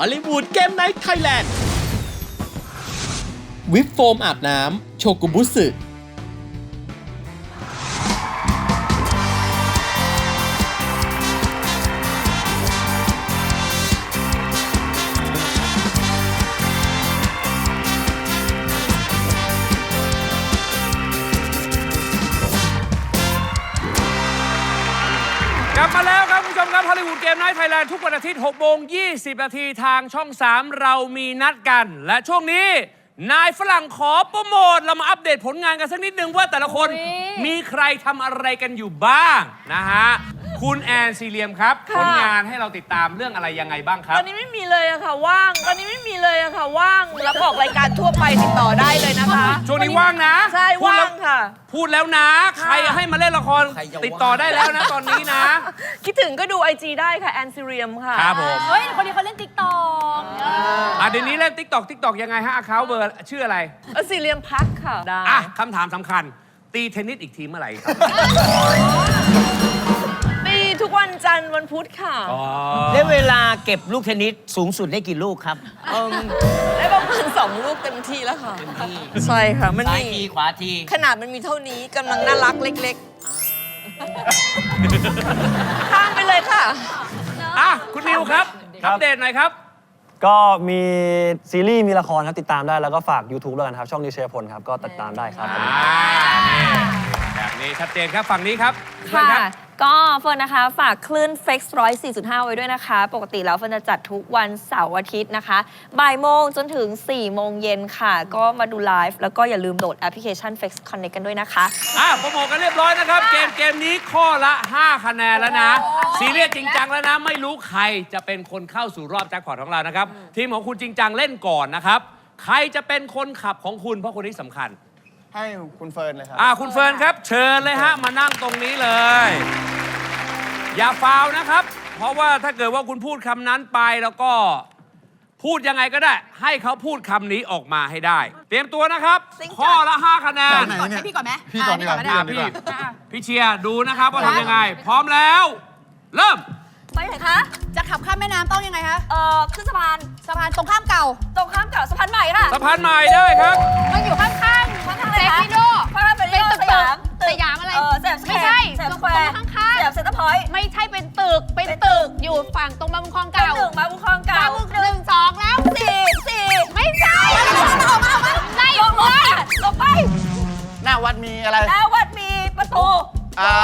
ฮอลลีวูดเกมไนท์ไทยแลนด์ วิปโฟมอาบน้ำ โชกุบุสึกลับมาแล้วครับคุณผู้ช มครับฮอลลีวูดเกม i น h t ไทยแลนด์ทุกวันอาทิตย์6โมง20 นาทีทางช่อง 3 เรามีนัดกัน และช่วงนี้ นายฝรั่งขอโปรโมท เรามาอัปเดตผลงานกันสักนิดนึงว่าแต่ละคนอุ๊ยมีใครทำอะไรกันอยู่บ้างนะฮะ คุณแอนซีเรียมครับค่ะผลงานให้เราติดตามเรื่องอะไรยังไงบ้างคตรับอนนี้ไม่มีเลยอะค่ะ ว่าง ตอนนี้ไม่มีเลยอะค่ะ ว่าง รับออกรายการทั่วไปติดต่อได้เลยนะคะช่วงนี้ว่างนะใช่พูดว่าแล้วงค่ะ พูดแล้วนะ ใครให้มาเล่นละครติดต่อได้แล้วนะตอนนี้นะ คิดถึงก็ดูไอจีได้ค่ะ แอนซิเรียมค่ะ ครับผมเฮ้ย คนนี้เขาเล่นติ๊กต็อกอะเดี๋ยวนี้เล่น TikTok TikTok ยังไงฮะอาคาเบอร์ชื่ออะไรแอนซิเรียมพักค่ะ ได้ อะคำถามสำคัญ ตีเทนนิสอีกทีเมื่อไหร่ครับปีทุกวัน จันทร์วันพุธค่ะ ได้เวลาเก็บลูกเทนนิสสูงสุดได้กี่ลูกครับ ได้ประมาณสองลูกเต็มที่แล้วค่ะ ใช่ค่ะ มันซ้ายมี ทีขวาที ขนาดมันมีเท่านี้กำลังน่ารักเล็กๆ ข้ามไปเลยค่ะ อะ คุณนิวครับครัอับ ปเดตหน่อยครับ ก็มีซีรีส์มีละครครับ ติดตามได้แล้วก็ฝาก YouTube แล้วกันครับ ช่องนิวเชียพลครับ ก็ติดตามได้ครับ อ่านี่แบบนี้ชัดเจนครับ ฝั่งนี้ครับเชิญค่ะ รับ ก็เฟิร์นนะคะ ฝากคลื่น Flex 104.5 ไว้ด้วยนะคะ ปกติแล้วเฟิร์นจะจัดทุกวันเสาร์อาทิตย์นะคะบ่ายโมงจนถึง 4 โมงเย็นค่ะ ก็มาดูไลฟ์แล้วก็อย่าลืมโหลดแอปพลิเคชัน Flex Connect กันด้วยนะคะ อะโปรโมทกันเรียบร้อยนะครับ เกมเกมนี้ข้อละ 5 คะแนนแล้วนะ ซีเรียสจริงจังแล้วนะ ไม่รู้ใครจะเป็นคนเข้าสู่รอบแจ็คพอตของเรานะครับ ทีมของคุณจริงจังเล่นก่อนนะครับ ใครจะเป็นคนขับของคุณเพราะคนนี้สำคัญ ให้คุณเฟิร์นเลยครับ อ่าคุณเฟิร์นครับ เชิญเลยฮะมานั่งตรงนี้เลย อย่าฟาวนะครับ เพราะว่าถ้าเกิดว่าคุณพูดคำนั้นไปแล้วก็พูดยังไงก็ได้ ให้เขาพูดคำนี้ออกมาให้ได้ เตรียมตัวนะครับ ซิงค์ ข้อละ 5 คะแนนให้พี่ก่อนไหมพี่ก่อนดีกว่าอะพี่พี่ก่อนดีกว่าพี่เชียร์ดูนะครับว่าทำยังไง พร้อมแล้ว เริ่ม ไปไหนคะ จะขับข้ามแม่น้ำต้องยังไงคะเอ่อขึ้นสะพาน สะพานตรงข้ามเก่า ตรงข้ามเก่าสะพานใหม่ค่ะ สะพานใหม่ได้ครับ มันอยู่ข้าง ข้างข้างๆเซเลยคะฟิโดข้างๆเป็นเป็นตึกสยามสยามอะไร เออสยามสแควร์ไม่ใช่สยามตสรงแควร์ข้างๆสยามเซ็นเตอร์พอยต์ไม่ใช่เป็นตึก เป็นตึก อยู่ฝั่งตรงบางบุญคลองเก้าเก่าหนึ่งมาบุญคลองเก่าบางบุญหนึ่งสองแล้วสี่สี่ไม่ใช่ออกมาออกมาไล่ลอองกรถมาค่ะลงไปหน้าวัดมีอะไร หน้าวัดมีประตูอ่า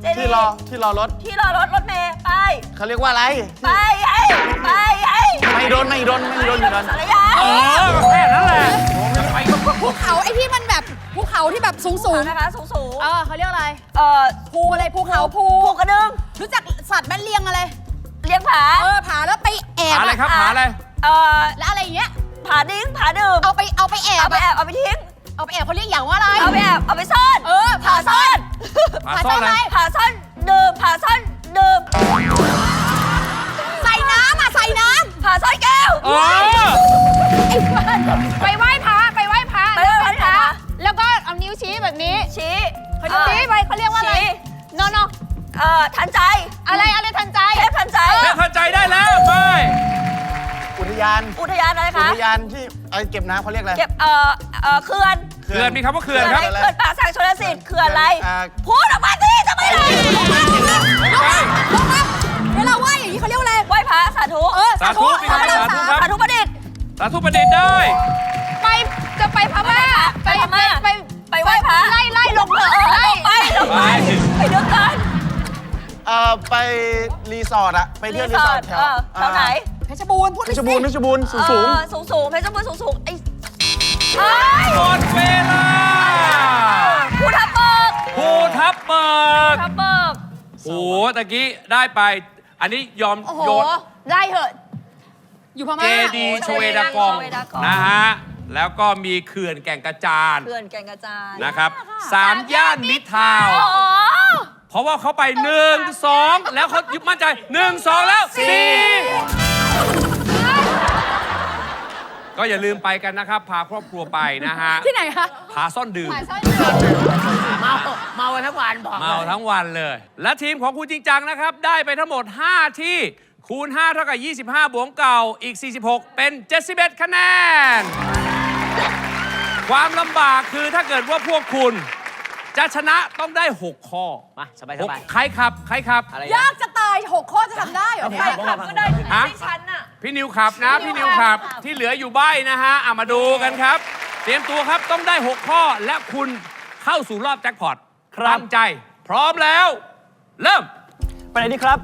เจดีย์ที่รอ ที่รอรถ ที่รอรถรถเมย์ไป เขาเรียกว่าอะไร ไปไอ้ไปไอ้ไม่โดนไม่โดนไม่โดนอยู่นั้นสารยาเออแค่นั้นแหละ สูงสูง นะคะสูงสูงเออเขาเรียกอะไร เอ่อภูอะไรภูเขาภูผูกกระดึงรู้จักสัตว์แม่เลี้ยงอะไร เลี้ยงผาเออผาแล้วไปแอบหาอะไรครับหาอะไรเอ่อแล้วอะไรอย่างเงี้ย ผาดิ้งผาดื่มเอาไปเอาไปแอเอาบไปแอบเอาไปทิ้งเอาไปแอบเขาเรียกอย่างว่าอะไร เอาไปแอบเอาไปซ่อนเออผาซ่อน หาซ่อนอะไร ผาซ่อนดื่มผาซ่อนดื่มใส่น้ำอะใส่น้ผาซ่อนแก้ว เออำไปไหว้พระไปไหว้พระไปไหว้พระ แล้วก็เอานิ้ว ชี้แบบนี้ ชี้เขาชี้ไปเขาเรียกว่าอะไรชี้โนโนเอ่อทันใจ อะไรอะไรทันใจเทพทันใจเทพทันใจได้แล้วไปอุทยาน อุทยานอะไรอุคะทยานที่เอาเก็บน้ำเขาเรียกอะไร เก็บเอ่อเอ่อเขื่อน เขื่อนมีคำว่าเขื่อนครับ เขื่อนป่าสักชนสิทธิ์เขื่อนอะไรอ่าพูดออกมาสิจะไม่ได้ใช่เวลาไหว้อย่างนี้เขาเรียกว่าอะไร ไหว้พระสาธุ เออสาธุมีคำว่าสาธุครับสาธุประดิษฐ์สาธุประดิษฐ์ได้ ไปรีสอร์ทอะไปเที่ยวรีสอร์ทแถวเออแถวไหนเพชรบูรณ์พูดเพชรบูรณ์เพชรบูรณ์สูงสูงเออสูงสูงเพชรบูรณ์สูงสูงไอ้ไอ้หมดเวลาภูทับเบิกภูทับเบิกภูทับเบิกโอ้โหตะกี้ได้ไป อันนี้ยอมโอ้โหโยนได้เหอะอยู่พเจม่าดีย์ชเวดากองชเวดากองนะฮะ แล้วก็มีเขื่อนแก่งกระจานเขื่อนแก่งกระจานนะครับสามย่านมิตรทาวน์อ๋อเพราะว่าเขาไปหนึ่งสองแล้วเขายึดมั่นใจหนึ่งสองแล้วสี่ก็อย่าลืมไปกันนะครับ พาครอบครัวไปนะฮะที่ไหนคะพาซ่อนดื่มสายสร้อยเมาเมาทั้งวันบอกเมาทั้งวันเลย และทีมของคุณจริงจังนะครับ ได้ไปทั้งหมด 5 ที่คูณ 5 เท่ากับ 25 บวกเก่าอีก 46 เป็น 71 คะแนน ความลำบากคือถ้าเกิดว่าพวกคุณ จะชนะต้องได้ 6 ข้อมาสบายหสกบายใครขับ ใครขับ อะไรยากจะตายหกข้อจะทำได้เหรอใครเนี่ยขับก็ได้ที่ฮะไม่ฉันน่ะ พี่นิวขับนะ พี่นิวขับ ที่เหลืออยู่ใบนะฮะอะมาดูกันครับ เตรียมตัวครับต้องได้ 6 ข้อและคุณเข้าสู่รอบแจ็คพอตครับ ตั้งใจ พร้อมแล้ว เริ่ม ไปไหนดีครับ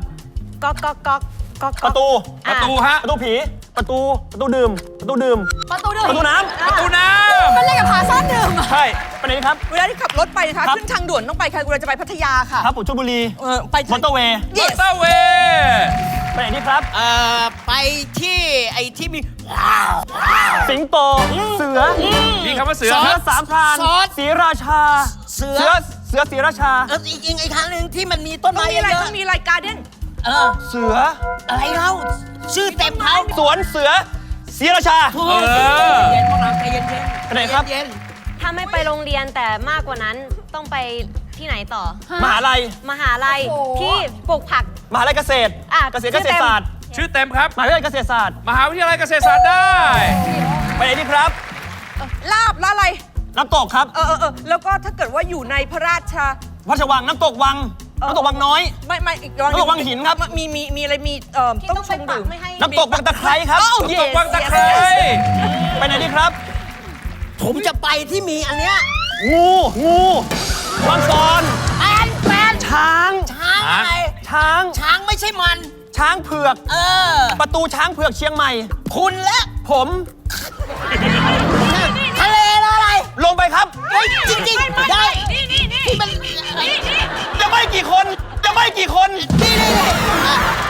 ก๊อกก๊อกก๊อกก๊อกประตู ประตูฮะ ประตูผี ประตูประตูดื่มประตูดื่ม ประตูดื่มประตูน้ประตูน้เป็นอะไรกับผาซ่อนดื่มอะำใช่ไปไหนดีครับ เวลาที่ขับรถไปนะคะ ครับ ขึ้นทางด่วนต้องไปค่ะเวลาจะไปพัทยาค่ะครับผมชลบุรีเออไปมอเตอร์เวย์ำมอเตอร์เวย์ไปไหนดีครับ เอ่อไปที่ไอ้ที่มี สิงโต เสือมีคำว่าเสือเสืคอรับ สามพรานซอส สีราชา เสือเสือเสือสีราชา เอออีกอีกอีกครั้งหนึ่งที่มันมีต้นต้องไม้มีอะไรเยอะต้องมีรายการเด่นๆ เออ เสือ อะไรเล่า ชื่อเต็มเขาสวนเสือสีราชา ถูกเออเย็นพวกเราใจเย็นๆไปไหนครับ เย็นถ้าไม่ไปโรงเรียนแต่มากกว่านั้นต้องไปที่ไหนต่อ มหาลัย มหาลัยที่ปลูกผัก มหาลัยเกษตรอะเกษตรชื่เกอษตเต็รมศาสตร์ ชื่อเต็มครับ มหาวิทยาลัยเกษตรศาสตร์ มหาวิทยาลัยเกษตรศาสตร์ได้ ไปไหนดีครับ ลาบละอะไร น้ำตกครับ เออเออเออแล้วก็ถ้าเกิดว่าอยู่ในพระราชาพระราชวัง น้ำตกวังเออ น้ำตกวังน้อย ไม่ไม่อีกน้ำตกวังหินครับ มีมีมีอะไรมีเอ่อต้องชงดื่มน้ำตกวังตะไคร้ครับ Oh, น้ำตกวังตะไคร้ไปไหนดีครับ ผมจะไปที่มีอันเนี้ยงู งูวังซอนแปนแปนช้าง ช้างอะไร ช้าง ช้างไม่ใช่มัน ช้างเผือก เออ ประตูช้างเผือกเชียงใหม่ คุณและผม เฮ้ยจริงๆได้นี่นี่นี่ที่มันนี่นี่จะไม่กี่คน จะไม่กี่คน นี่นี่นี่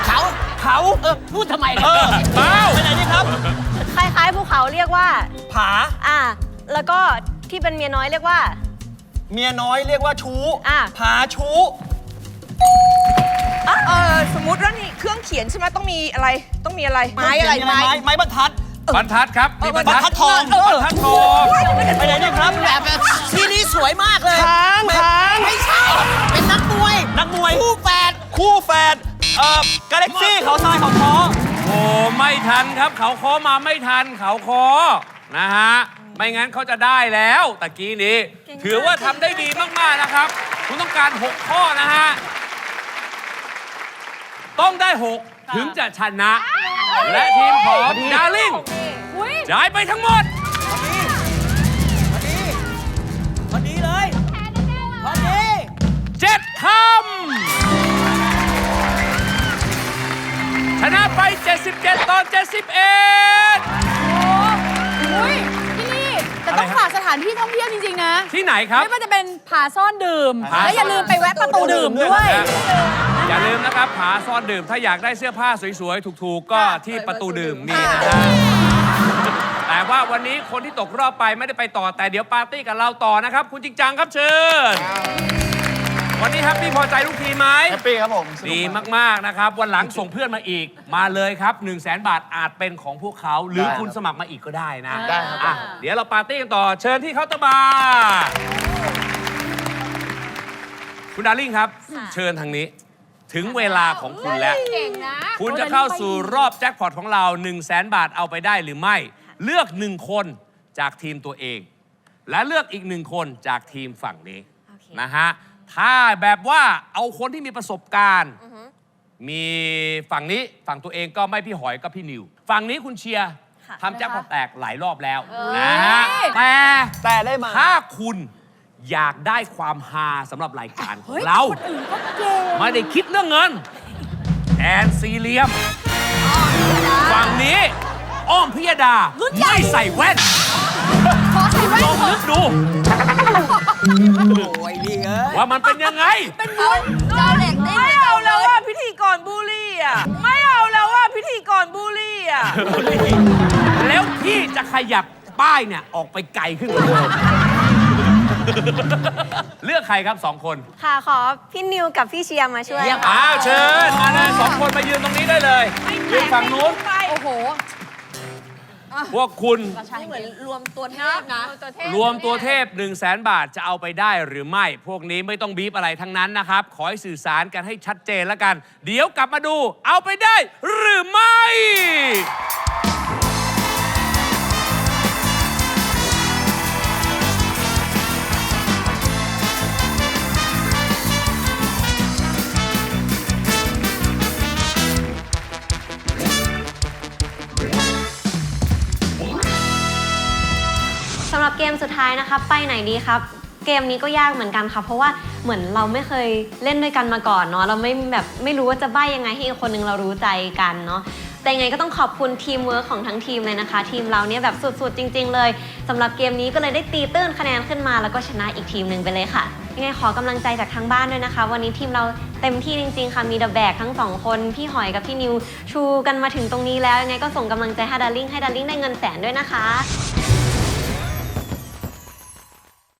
เขาเขาเออพูดทำไมเออเป้าไปไหนดีครับ คล้ายๆภูเขาเรียกว่า ผา อ่า แล้วก็ที่เป็นเมียน้อยเรียกว่า เมียน้อยเรียกว่าชู้อะ ผาชู้เออสมมติว่านี่เครื่องเขียนใช่ไหมต้องมีอะไร ต้องมีอะไร ไม้อะไรไม้ไม้ไม้บรรทัด บรรทัดครับมีบรรทัดบรรทัดทองบรรทัดทองไปไหนดีครับแบบแบบที่นี่สวยมากเลยช้างช้างไม่ใช่ เป็นนักมวย นักมวย คู่แฝด คู่แฝด เอ่อกาแล็กซี่เขาทรายเขาท้อโอ้ไม่ทันครับเขาคอมาไม่ทันเขาคอนะฮะ ไม่งั้นเขาจะได้แล้วตะกี้นี้ ถือว่าทำได้ดีมากๆนะครับ คุณต้องการ 6 ข้อนะฮะ ต้องได้ 6 ถึงจะชนะ และทีมของดาริ่งจ่ายไปทั้งหมด พอดีเลยพอดี เจ็ดคำ ชนะไป 77 ต่อ 71 อุ้ยที่นี่แต่ต้องฝากสถานที่ท่องเที่ยวจริงๆนะที่ไหนครับ ไม่ว่าจะเป็นผาซ่อนดื่ม ผาซ่อน และอย่าลืมไปแวะประตูดื่มด้วย อย่าลืมนะครับผาซ่อนดื่ม ถ้าอยากได้เสื้อผ้าสวยๆ ถูกๆ ก็ที่ประตูดื่มมีนะฮะแต่ว่าวันนี้คนที่ตกรอบไปไม่ได้ไปต่อ แต่เดี๋ยวปาร์ตี้กับเราต่อนะครับ คุณจริงจังครับเชิญ วันนี้แฮปปี้พอใจลูกทีมไหม แฮปปี้ครับผมสนุกดีากมากๆนะครับ วันหลังส่งเพื่อนมาอีก มาเลยครับ 1 0 0 0 0แบาทอาจเป็นของพวกเขา หรือได้ครับคุณสมัครมาอีกก็ได้นะได้ครับ อะเดี๋ยวเราปาร์ตี้กันต่อเชิญที่เคาน์เตอร์บาร์คุณดาริ่งครับ เชิญทางนี้ ถึงเวลาของคุณแล้ว เก่งนะ คุณจะเข้าสู่รอบแจ็คพอตของเรา 1 0 0 0 0แบาทเอาไปได้หรือไม่ เลือกหนึ่งคนจากทีมตัวเอง และเลือกอีกหนึ่งคนจากทีมฝั่งนี้โอเค นะฮะ ถ้าแบบว่าเอาคนที่มีประสบการณ์ มีฝั่งนี้ฝั่งตัวเองก็ไม่พี่หอยก็พี่นิว ฝั่งนี้คุณเชียร์ค่ะทำแจ็คพอตแตกหลายรอบแล้วนะฮะเฮ้ยแต่แต่ได้มา ถ้าคุณ อยากได้ความฮาสำหรับรายการของเราไม่ได้คิดเรื่องเงิน แอนซีเลียมฝั่งนี้ อ้อมพิยดาไม่ใส่แว่นขอใส่แว่นลองเถนึอะกดู โอ้ยดีเอ้ยว่ามันเป็นยังไง เป็นวุ้นเจ้าเหล็กได้ไม่เอาแล้วว่าพิธีกรบูลลี่อะ ไม่เอาแล้วว่าพิธีกรบูลลี่อะ แล้วพี่จะขยับป้ายเนี่ย ออกไปไกลขึ้นกว่าเดิม เลือกใครครับสองคนค่ะขอพี่นิวกับพี่เชียร์มาช่วยอ้าวเชิญมาเลยสองคนมายืนตรงนี้ได้เลยยืนฝั่งนู้นไปโอ้โหพวกคุณนี่เหมือนรวมตัวเทพนะรวมตัวเทพ 1 0 0 0 0แสนบาทจะเอาไปได้หรือไม่ พวกนี้ไม่ต้องบีบอะไรทั้งนั้นนะครับ ขอให้สื่อสารกันให้ชัดเจนแล้วกัน เดี๋ยวกลับมาดู เอาไปได้หรือไม่ มสุดท้ายนะคะไปไหนดีครับ เกมนี้ก็ยากเหมือนกันค่ะ เพราะว่าเหมือนเราไม่เคยเล่นด้วยกันมาก่อนเนาะเราไม่แบบไม่รู้ว่าจะใบ้ยังไงให้อีกคนนึงเรารู้ใจกันเนาะแต่ยังไงก็ต้องขอบคุณทีมเวิร์คของทั้งทีมเลยนะคะ ทีมเราเนี่ยแบบสุดๆจริง ๆ เลยสำหรับเกมนี้ก็เลยได้ตีตื้นคะแนนขึ้นมา แล้วก็ชนะอีกทีมหนึ่งไปเลยค่ะยังไงขอกำลังใจจากทางบ้านด้วยนะคะ วันนี้ทีมเราเต็มที่จริง ๆ ค่ะมีเดอะแบกทั้งสองคนพี่หอยกับพี่นิวชูกันมาถึงตรงนี้แล้วยังไงก็ส่งกำลังใจให้ดาริ่งให้ดาริ่งได้เงินแสนด้วยนะคะ